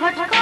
ছটফট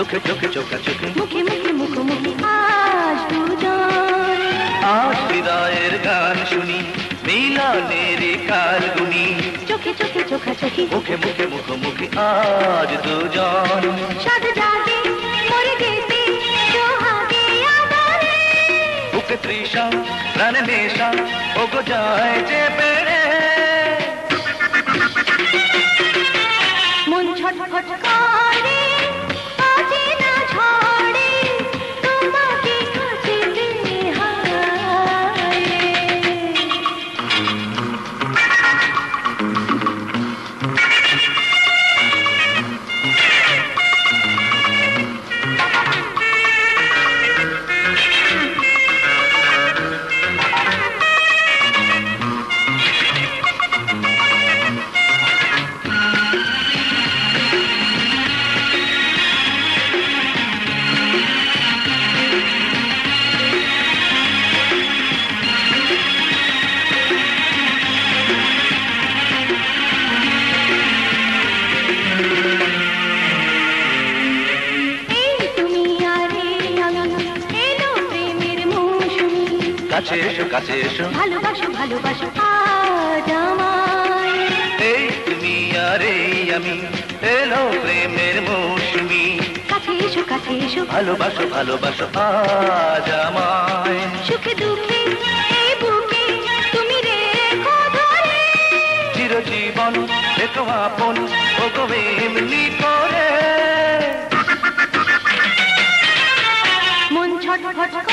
চোখে চোখে চোখা চোখে। মুখে মুখে মুখোমুখি আজ দুজন আজ হৃদয়ের গান শুনি মিলনের কাল গুনি চোখে চোখে চোখা চোখি। মুখে মুখে মুখোমুখি আজ দুজন সাদ জাগে মরে যেতে সোহাগে আদরে। বুকে তৃষা প্রাণে নেশা ওগো যায় যে বেড়ে কাছে এসো কাছে এসো ভালোবাসো ভালোবাসো আজ আমায়। এই তুমি আর এই আমি এলো প্রেমের মৌসুমি। কাছে এসো কাছে এসো। ভালোবাসো ভালোবাসো আজ আমায়। সুখে দুঃখে এই বুকে তুমি রেখো ধরে। চিরজীবন রেখো আপন ও এমনি করে। মন ছটফট